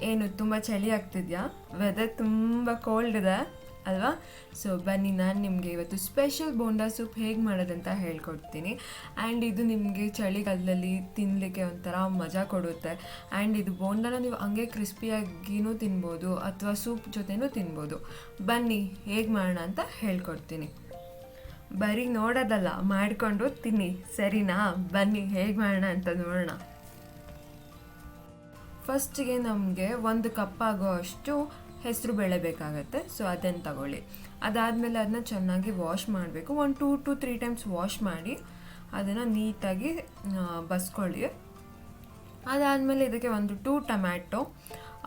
ಏನು, ತುಂಬ ಚಳಿ ಆಗ್ತಿದ್ಯಾ? ವೆದರ್ ತುಂಬ ಕೋಲ್ಡ್ ಇದೆ, ಅಲ್ವಾ? ಸೊ ಬನ್ನಿ, ನಾನು ನಿಮಗೆ ಇವತ್ತು ಸ್ಪೆಷಲ್ ಬೋಂಡಾ ಸೂಪ್ ಹೇಗೆ ಮಾಡೋದಂತ ಹೇಳ್ಕೊಡ್ತೀನಿ. ಆ್ಯಂಡ್ ಇದು ನಿಮಗೆ ಚಳಿಗಾಲದಲ್ಲಿ ತಿನ್ನಲಿಕ್ಕೆ ಒಂಥರ ಮಜಾ ಕೊಡುತ್ತೆ. ಆ್ಯಂಡ್ ಇದು ಬೋಂಡಾನ ನೀವು ಹಂಗೆ ಕ್ರಿಸ್ಪಿಯಾಗಿನೂ ತಿನ್ಬೋದು, ಅಥವಾ ಸೂಪ್ ಜೊತೆನೂ ತಿನ್ಬೋದು. ಬನ್ನಿ, ಹೇಗೆ ಮಾಡೋಣ ಅಂತ ಹೇಳ್ಕೊಡ್ತೀನಿ. ಬರೀ ನೋಡೋದಲ್ಲ, ಮಾಡಿಕೊಂಡು ತಿನ್ನಿ, ಸರಿನಾ? ಬನ್ನಿ, ಹೇಗೆ ಮಾಡೋಣ ಅಂತ ನೋಡೋಣ. ಫಸ್ಟಿಗೆ ನಮಗೆ ಒಂದು ಕಪ್ ಆಗೋ ಅಷ್ಟು ಹೆಸರು ಬೇಳೆ ಬೇಕಾಗತ್ತೆ ಸೊ ಅದನ್ನು ತಗೊಳ್ಳಿ. ಅದಾದಮೇಲೆ ಅದನ್ನ ಚೆನ್ನಾಗಿ ವಾಶ್ ಮಾಡಬೇಕು. ಒಂದು two to three times wash ಮಾಡಿ ಅದನ್ನು ನೀಟಾಗಿ ಬಸ್ಕೊಳ್ಳಿ. ಅದಾದಮೇಲೆ ಇದಕ್ಕೆ ಒಂದು ಟೂ ಟೊಮ್ಯಾಟೊ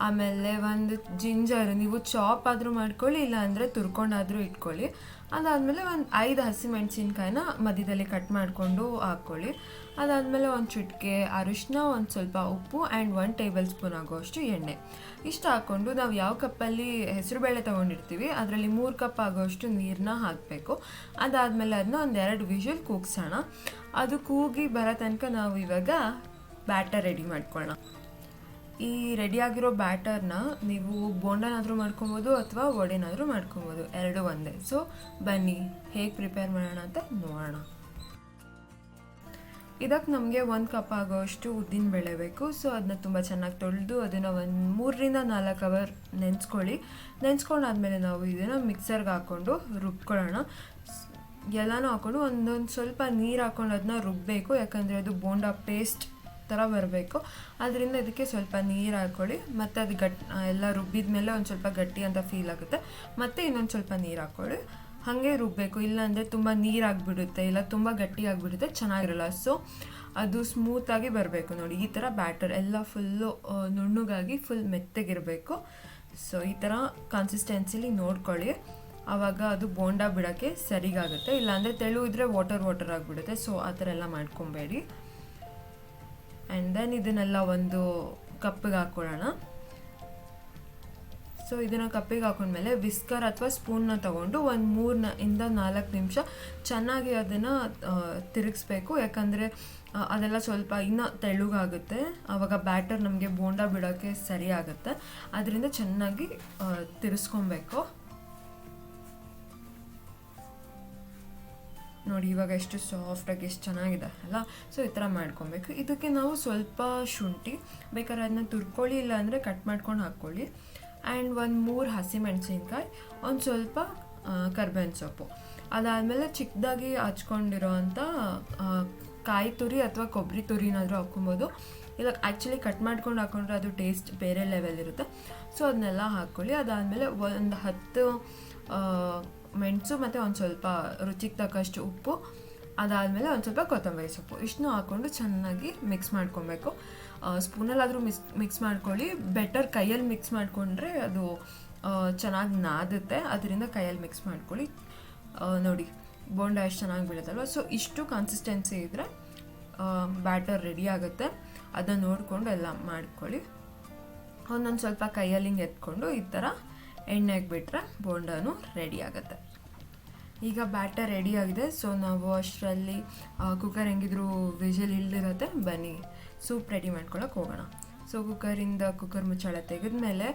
ಆಮೇಲೆ ಒಂದು ಜಿಂಜರ್, ನೀವು ಚಾಪ್ ಆದರೂ ಮಾಡ್ಕೊಳ್ಳಿ ಇಲ್ಲ ಅಂದರೆ ತುರ್ಕೊಂಡಾದರೂ ಇಟ್ಕೊಳ್ಳಿ. ಅದಾದಮೇಲೆ ಒಂದು ಐದು ಹಸಿಮೆಣಸಿನ್ಕಾಯಿನ ಮಧ್ಯದಲ್ಲಿ ಕಟ್ ಮಾಡಿಕೊಂಡು ಹಾಕ್ಕೊಳ್ಳಿ. ಅದಾದಮೇಲೆ ಒಂದು ಚಿಟಿಕೆ ಅರಿಶಿನ ಒಂದು ಸ್ವಲ್ಪ ಉಪ್ಪು ಆ್ಯಂಡ್ ಒನ್ ಟೇಬಲ್ ಸ್ಪೂನ್ ಆಗೋಷ್ಟು ಎಣ್ಣೆ. ಇಷ್ಟು ಹಾಕ್ಕೊಂಡು ನಾವು ಯಾವ ಕಪ್ಪಲ್ಲಿ ಹೆಸರುಬೇಳೆ ತೊಗೊಂಡಿರ್ತೀವಿ, ಅದರಲ್ಲಿ ಮೂರು ಕಪ್ ಆಗೋಷ್ಟು ನೀರನ್ನ ಹಾಕಬೇಕು. ಅದಾದಮೇಲೆ ಅದನ್ನ ಒಂದು ಎರಡು ವಿಷಲ್ ಕೂಗ್ಸೋಣ. ಅದು ಕೂಗಿ ಬರೋ ತನಕ ನಾವು ಇವಾಗ ಬ್ಯಾಟರ್ ರೆಡಿ ಮಾಡ್ಕೊಳ್ಳೋಣ ಈ ರೆಡಿಯಾಗಿರೋ ಬ್ಯಾಟರ್ನ ನೀವು ಬೋಂಡನಾದರೂ ಮಾಡ್ಕೊಬೋದು ಅಥವಾ ವಡೆನಾದರೂ ಮಾಡ್ಕೊಬೋದು. ಎರಡು ಒಂದೇ. ಸೊ ಬನ್ನಿ. ಹೇಗೆ ಪ್ರಿಪೇರ್ ಮಾಡೋಣ ಅಂತ ನೋಡೋಣ. ಇದಕ್ಕೆ ನಮಗೆ ಒಂದು ಕಪ್ ಆಗೋಷ್ಟು ಉದ್ದಿನ ಬೇಳೆ ಬೇಕು. ಸೊ ಅದನ್ನ ತುಂಬ ಚೆನ್ನಾಗಿ ತೊಳೆದು ಅದನ್ನು ಒಂದು ಮೂರರಿಂದ ನಾಲ್ಕು ಅವರ್ ನೆನೆಸ್ಕೊಳ್ಳಿ. ನೆನೆಸ್ಕೊಂಡಾದ್ಮೇಲೆ ನಾವು ಇದನ್ನು ಮಿಕ್ಸರ್ಗೆ ಹಾಕ್ಕೊಂಡು ರುಬ್ಕೊಳ್ಳೋಣ. ಎಲ್ಲನೂ ಹಾಕ್ಕೊಂಡು ಒಂದೊಂದು ಸ್ವಲ್ಪ ನೀರು ಹಾಕ್ಕೊಂಡು ಅದನ್ನ ರುಬ್ಬಬೇಕು ಯಾಕಂದರೆ ಅದು ಬೋಂಡಾ ಪೇಸ್ಟ್ ಥರ ಬರಬೇಕು. ಅದರಿಂದ ಇದಕ್ಕೆ ಸ್ವಲ್ಪ ನೀರು ಹಾಕ್ಕೊಳ್ಳಿ ಮತ್ತು ಅದು ಗಟ್ ಎಲ್ಲ ರುಬ್ಬಿದ ಮೇಲೆ ಒಂದು ಸ್ವಲ್ಪ ಗಟ್ಟಿ ಅಂತ ಫೀಲ್ ಆಗುತ್ತೆ. ಮತ್ತು ಇನ್ನೊಂದು ಸ್ವಲ್ಪ ನೀರು ಹಾಕ್ಕೊಳ್ಳಿ ಹಾಗೆ ರುಬ್ಬಬೇಕು ಇಲ್ಲಾಂದರೆ ತುಂಬ ನೀರಾಗಿಬಿಡುತ್ತೆ ಇಲ್ಲ, ತುಂಬ ಗಟ್ಟಿ ಆಗಿಬಿಡುತ್ತೆ. ಚೆನ್ನಾಗಿರಲ್ಲ. ಸೊ ಅದು ಸ್ಮೂತಾಗಿ ಬರಬೇಕು ನೋಡಿ. ಈ ಥರ ಬ್ಯಾಟರ್ ಎಲ್ಲ ಫುಲ್ಲು ನುಣ್ಣಗಾಗಿ ಫುಲ್ ಮೆತ್ತಗಿರಬೇಕು. ಸೊ ಈ ಥರ ಕನ್ಸಿಸ್ಟೆನ್ಸಿಲಿ ನೋಡ್ಕೊಳ್ಳಿ. ಆವಾಗ ಅದು ಬೋಂಡ ಬಿಡೋಕ್ಕೆ ಸರಿಗಾಗುತ್ತೆ. ಇಲ್ಲಾಂದರೆ ತೆಳು ಇದ್ದರೆ ವಾಟರ್ ವಾಟರ್ ಆಗಿಬಿಡುತ್ತೆ. ಸೊ ಆ ಥರ ಎಲ್ಲ ಮಾಡ್ಕೊಬೇಡಿ. ಆ್ಯಂಡ್ ದೆನ್ ಇದನ್ನೆಲ್ಲ ಒಂದು ಕಪ್ಪಿಗೆ ಹಾಕ್ಕೊಳ್ಳೋಣ. ಸೊ ಇದನ್ನು ಕಪ್ಪಿಗೆ ಹಾಕೊಂಡ್ಮೇಲೆ ವಿಸ್ಕರ್ ಅಥವಾ ಸ್ಪೂನ್ನ ತೊಗೊಂಡು ಒಂದು ಮೂರನ, ಇಂದ ನಾಲ್ಕು ನಿಮಿಷ ಚೆನ್ನಾಗಿ ಅದನ್ನು ತಿರುಗಿಸ್ಬೇಕು. ಯಾಕಂದರೆ ಅದೆಲ್ಲ ಸ್ವಲ್ಪ ಇನ್ನೂ ತೆಳುಗಾಗುತ್ತೆ. ಆವಾಗ ಬ್ಯಾಟರ್ ನಮಗೆ ಬೋಂಡ ಬಿಡೋಕ್ಕೆ ಸರಿ ಆಗುತ್ತೆ ಅದರಿಂದ ಚೆನ್ನಾಗಿ ತಿರ್ಸ್ಕೊಬೇಕು. ನೋಡಿ, ಇವಾಗ ಎಷ್ಟು ಸಾಫ್ಟಾಗಿ ಎಷ್ಟು ಚೆನ್ನಾಗಿದೆ, ಅಲ್ಲ? ಸೊ ಈ ಥರ ಮಾಡ್ಕೊಬೇಕು. ಇದಕ್ಕೆ ನಾವು ಸ್ವಲ್ಪ ಶುಂಠಿ, ಬೇಕಾದ್ರೆ ಅದನ್ನ ತುರ್ಕೊಳ್ಳಿ ಇಲ್ಲ ಅಂದರೆ ಕಟ್ ಮಾಡ್ಕೊಂಡು ಹಾಕ್ಕೊಳ್ಳಿ. ಆ್ಯಂಡ್ ಒಂದು ಮೂರು ಹಸಿಮೆಣಸಿನ್ಕಾಯಿ, ಒಂದು ಸ್ವಲ್ಪ ಕರ್ಬೇವಿನ ಸೊಪ್ಪು. ಅದಾದಮೇಲೆ ಚಿಕ್ಕದಾಗಿ ಹಚ್ಕೊಂಡಿರೋ ಅಂಥ ಕಾಯಿ ತುರಿ ಅಥವಾ ಕೊಬ್ಬರಿ ತುರಿನಾದರೂ ಹಾಕ್ಕೊಬೋದು. ಇಲ್ಲ ಆ್ಯಕ್ಚುಲಿ ಕಟ್ ಮಾಡ್ಕೊಂಡು ಹಾಕೊಂಡ್ರೆ ಅದು ಟೇಸ್ಟ್ ಬೇರೆ ಲೆವೆಲ್ ಇರುತ್ತೆ. ಸೊ ಅದನ್ನೆಲ್ಲ ಹಾಕ್ಕೊಳ್ಳಿ. ಅದಾದಮೇಲೆ ಒಂದು ಹತ್ತು ಮೆಣಸು ಮತ್ತು ಒಂದು ಸ್ವಲ್ಪ ರುಚಿಗೆ ತಕ್ಕಷ್ಟು ಉಪ್ಪು, ಅದಾದಮೇಲೆ ಒಂದು ಸ್ವಲ್ಪ ಕೊತ್ತಂಬರಿ ಸೊಪ್ಪು. ಇಷ್ಟನ್ನೂ ಹಾಕ್ಕೊಂಡು ಚೆನ್ನಾಗಿ ಮಿಕ್ಸ್ ಮಾಡ್ಕೊಬೇಕು. ಸ್ಪೂನಲ್ಲಾದರೂ ಮಿಕ್ಸ್ ಮಿಕ್ಸ್ ಮಾಡ್ಕೊಳ್ಳಿ. ಬೆಟರ್ ಕೈಯಲ್ಲಿ ಮಿಕ್ಸ್ ಮಾಡಿಕೊಂಡ್ರೆ ಅದು ಚೆನ್ನಾಗಿ ನಾದುತ್ತೆ. ಅದರಿಂದ ಕೈಯಲ್ಲಿ ಮಿಕ್ಸ್ ಮಾಡ್ಕೊಳ್ಳಿ. ನೋಡಿ, ಬೋಂಡ ಎಷ್ಟು ಚೆನ್ನಾಗಿ ಬೀಳುತ್ತಲ್ವ ಸೊ ಇಷ್ಟು ಕನ್ಸಿಸ್ಟೆನ್ಸಿ ಇದ್ದರೆ ಬ್ಯಾಟರ್ ರೆಡಿ ಆಗುತ್ತೆ. ಅದನ್ನು ನೋಡಿಕೊಂಡು ಎಲ್ಲ ಮಾಡ್ಕೊಳ್ಳಿ. ಒಂದೊಂದು ಸ್ವಲ್ಪ ಕೈಯಲ್ಲಿ ಹಿಂಗೆ ಎತ್ಕೊಂಡು ಈ ಥರ ಎಣ್ಣೆಗೆ ಬಿಟ್ಟರೆ ಬೋಂಡನು ರೆಡಿ ಆಗುತ್ತೆ. ಈಗ ಬ್ಯಾಟರ್ ರೆಡಿ ಆಗಿದೆ. ಸೊ ನಾವು ಅಷ್ಟರಲ್ಲಿ ಕುಕ್ಕರ್ ಹೆಂಗಿದ್ರು ವಿಷಲ್ ಇಲ್ದಿರತ್ತೆ. ಬನ್ನಿ. ಸೂಪ್ ರೆಡಿ ಮಾಡ್ಕೊಳಕ್ಕೆ ಹೋಗೋಣ. ಸೊ ಕುಕ್ಕರಿಂದ ಕುಕ್ಕರ್ ಮುಚ್ಚಾಳ ತೆಗೆದ್ಮೇಲೆ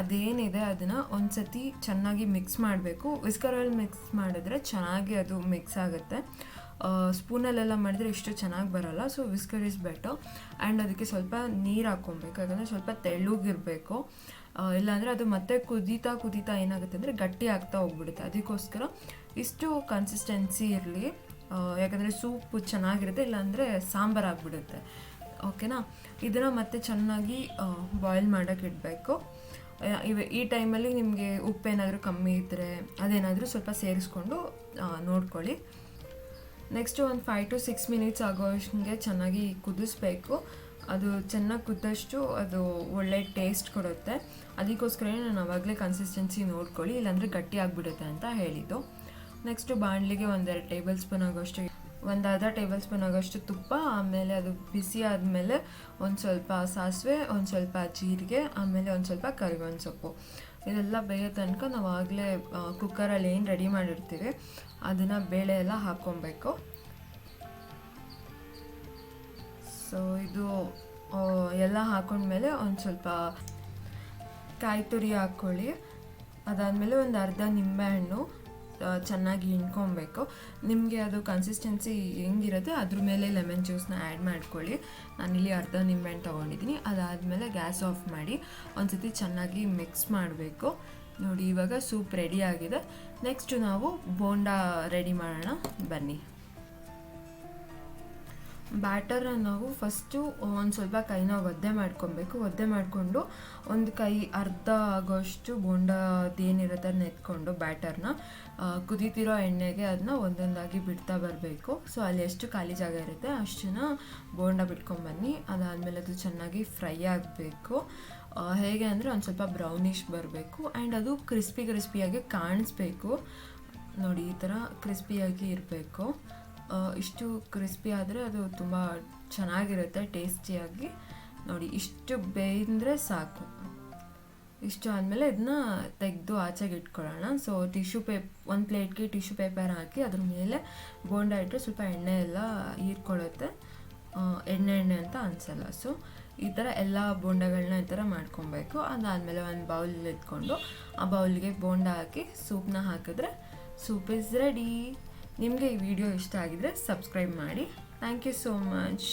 ಅದೇನಿದೆ ಅದನ್ನು ಒಂದು ಸತಿ ಚೆನ್ನಾಗಿ ಮಿಕ್ಸ್ ಮಾಡಬೇಕು. ವಿಸ್ಕರಲ್ಲಿ ಮಿಕ್ಸ್ ಮಾಡಿದ್ರೆ ಚೆನ್ನಾಗಿ ಅದು ಮಿಕ್ಸ್ ಆಗುತ್ತೆ. ಸ್ಪೂನಲ್ಲೆಲ್ಲ ಮಾಡಿದ್ರೆ ಇಷ್ಟು ಚೆನ್ನಾಗಿ ಬರೋಲ್ಲ. So whisker is better and ಅದಕ್ಕೆ ಸ್ವಲ್ಪ ನೀರು ಹಾಕ್ಕೊಬೇಕು. ಯಾಕಂದರೆ ಸ್ವಲ್ಪ ತೆಳ್ಳಗಿರಬೇಕು. ಇಲ್ಲಾಂದರೆ ಅದು ಮತ್ತೆ ಕುದೀತಾ ಕುದೀತಾ ಏನಾಗುತ್ತೆ ಅಂದರೆ ಗಟ್ಟಿ ಆಗ್ತಾ ಹೋಗ್ಬಿಡುತ್ತೆ. ಅದಕ್ಕೋಸ್ಕರ ಇಷ್ಟು ಕನ್ಸಿಸ್ಟೆನ್ಸಿ ಇರಲಿ. ಯಾಕಂದರೆ ಸೂಪ್ ಚೆನ್ನಾಗಿರುತ್ತೆ, ಇಲ್ಲಾಂದರೆ ಸಾಂಬಾರು ಆಗಿಬಿಡುತ್ತೆ. ಓಕೆನಾ ಇದನ್ನು ಮತ್ತೆ ಚೆನ್ನಾಗಿ ಬಾಯ್ಲ್ ಮಾಡೋಕ್ಕೆ ಇಡಬೇಕು. ಇವ, ಈ ಟೈಮಲ್ಲಿ ನಿಮಗೆ ಉಪ್ಪೇನಾದರೂ ಕಮ್ಮಿ ಇದ್ದರೆ ಅದೇನಾದರೂ ಸ್ವಲ್ಪ ಸೇರಿಸ್ಕೊಂಡು ನೋಡ್ಕೊಳ್ಳಿ. ನೆಕ್ಸ್ಟು ಒಂದು ಫೈವ್ ಟು ಸಿಕ್ಸ್ ಮಿನಿಟ್ಸ್ ಆಗೋಷ್ಟಂಗೆ ಚೆನ್ನಾಗಿ ಕುದಿಸ್ಬೇಕು. ಅದು ಚೆನ್ನಾಗಿ ಕುದ್ದಷ್ಟು ಅದು ಒಳ್ಳೆ ಟೇಸ್ಟ್ ಕೊಡುತ್ತೆ. ಅದಕ್ಕೋಸ್ಕರ ನಾನು ಆವಾಗಲೇ ಕನ್ಸಿಸ್ಟೆನ್ಸಿ ನೋಡ್ಕೊಳ್ಳಿ, ಇಲ್ಲಾಂದರೆ ಗಟ್ಟಿ ಆಗಿಬಿಡುತ್ತೆ ಅಂತ ಹೇಳಿದ್ದು. ನೆಕ್ಸ್ಟು ಬಾಣಲಿಗೆ ಒಂದೆರಡು ಟೇಬಲ್ ಸ್ಪೂನ್ ಆಗೋಷ್ಟು, ಒಂದು ಅರ್ಧ ಟೇಬಲ್ ಸ್ಪೂನ್ ಆಗೋಷ್ಟು ತುಪ್ಪ, ಆಮೇಲೆ ಅದು ಬಿಸಿ ಆದಮೇಲೆ ಒಂದು ಸ್ವಲ್ಪ ಸಾಸಿವೆ, ಒಂದು ಸ್ವಲ್ಪ ಜೀರಿಗೆ, ಆಮೇಲೆ ಒಂದು ಸ್ವಲ್ಪ ಕರಿಬೇವಿನ ಸೊಪ್ಪು. ಇದೆಲ್ಲ ಬೇಯೋ ತನಕ ನಾವು ಆಗಲೇ ಕುಕ್ಕರಲ್ಲಿ ಏನು ರೆಡಿ ಮಾಡಿರ್ತೀವಿ, ಅದನ್ನು ಬೇಳೆ ಎಲ್ಲ ಹಾಕ್ಕೊಬೇಕು. ಸೊ ಇದು ಎಲ್ಲ ಹಾಕೊಂಡ್ಮೇಲೆ ಒಂದು ಸ್ವಲ್ಪ ಕಾಯಿ ತುರಿ ಹಾಕ್ಕೊಳ್ಳಿ ಅದಾದಮೇಲೆ ಒಂದು ಅರ್ಧ ನಿಂಬೆಹಣ್ಣು ಚೆನ್ನಾಗಿ ಹಿಂಡ್ಕೊಬೇಕು. ನಿಮಗೆ ಅದು ಕನ್ಸಿಸ್ಟೆನ್ಸಿ ಹೆಂಗಿರುತ್ತೆ, ಅದ್ರ ಮೇಲೆ ಲೆಮನ್ ಜ್ಯೂಸ್ನ ಆ್ಯಡ್ ಮಾಡ್ಕೊಳ್ಳಿ. ನಾನಿಲ್ಲಿ ಅರ್ಧ ನಿಂಬೆಹಣ್ಣು ತೊಗೊಂಡಿದ್ದೀನಿ. ಅದಾದಮೇಲೆ ಗ್ಯಾಸ್ ಆಫ್ ಮಾಡಿ ಒಂದ್ಸತಿ ಚೆನ್ನಾಗಿ ಮಿಕ್ಸ್ ಮಾಡಬೇಕು. ನೋಡಿ, ಇವಾಗ ಸೂಪ್ ರೆಡಿ ಆಗಿದೆ. ನೆಕ್ಸ್ಟ್ ನಾವು ಬೋಂಡಾ ರೆಡಿ ಮಾಡೋಣ. ಬನ್ನಿ. ಬ್ಯಾಟರ್ನ ನಾವು ಫಸ್ಟು ಒಂದು ಸ್ವಲ್ಪ ಕೈನ ಒದ್ದೆ ಮಾಡ್ಕೊಬೇಕು. ಒದ್ದೆ ಮಾಡಿಕೊಂಡು ಒಂದು ಕೈ ಅರ್ಧ ಆಗೋಷ್ಟು ಬೋಂಡದೇನಿರುತ್ತೆ ಅದನ್ನ ಎತ್ಕೊಂಡು ಬ್ಯಾಟರ್ನ ಕುದೀತಿರೋ ಎಣ್ಣೆಗೆ ಅದನ್ನ ಒಂದೊಂದಾಗಿ ಬಿಡ್ತಾ ಬರಬೇಕು. ಸೊ ಅಲ್ಲಿ ಎಷ್ಟು ಖಾಲಿ ಜಾಗ ಇರುತ್ತೆ ಅಷ್ಟನ್ನ ಬೋಂಡ ಬಿಟ್ಕೊಂಬನ್ನಿ ಅದಾದಮೇಲೆ ಅದು ಚೆನ್ನಾಗಿ ಫ್ರೈ ಆಗಬೇಕು. ಹೇಗೆ ಅಂದರೆ ಒಂದು ಸ್ವಲ್ಪ ಬ್ರೌನಿಶ್ ಬರಬೇಕು ಆ್ಯಂಡ್ ಅದು ಕ್ರಿಸ್ಪಿ ಕ್ರಿಸ್ಪಿಯಾಗಿ ಕಾಣಿಸ್ಬೇಕು. ನೋಡಿ, ಈ ಥರ ಕ್ರಿಸ್ಪಿಯಾಗಿ ಇರಬೇಕು. ಇಷ್ಟು ಕ್ರಿಸ್ಪಿ ಆದರೆ ಅದು ತುಂಬ ಚೆನ್ನಾಗಿರುತ್ತೆ ಟೇಸ್ಟಿಯಾಗಿ ನೋಡಿ, ಇಷ್ಟು ಬೇಯ್ದರೆ ಸಾಕು. ಇಷ್ಟು ಆದಮೇಲೆ ಇದನ್ನ ತೆಗೆದು ಆಚೆಗೆ ಇಟ್ಕೊಳ್ಳೋಣ. ಸೊ ಟಿಶ್ಯೂ ಪೇಪ್ ಒಂದು ಪ್ಲೇಟ್ಗೆ ಟಿಶ್ಯೂ ಪೇಪರ್ ಹಾಕಿ ಅದ್ರ ಮೇಲೆ ಬೋಂಡ ಇಟ್ಟರೆ ಸ್ವಲ್ಪ ಎಣ್ಣೆ ಎಲ್ಲ ಹೀರ್ಕೊಳ್ಳುತ್ತೆ. ಎಣ್ಣೆ ಎಣ್ಣೆ ಅಂತ ಅನಿಸಲ್ಲ. ಸೊ ಈ ಥರ ಎಲ್ಲ ಬೋಂಡಗಳನ್ನ ಈ ಥರ ಮಾಡ್ಕೊಬೇಕು. ಅದಾದಮೇಲೆ ಒಂದು ಬೌಲ್ ಎತ್ಕೊಂಡು ಆ ಬೌಲ್ಗೆ ಬೋಂಡ ಹಾಕಿ ಸೂಪ್ನ ಹಾಕಿದ್ರೆ ಸೂಪ್ ಇಸ್ ರೆಡಿ ನಿಮಗೆ ಈ ವಿಡಿಯೋ ಇಷ್ಟ ಆಗಿದ್ರೆ ಸಬ್ಸ್ಕ್ರೈಬ್ ಮಾಡಿ. Thank you so much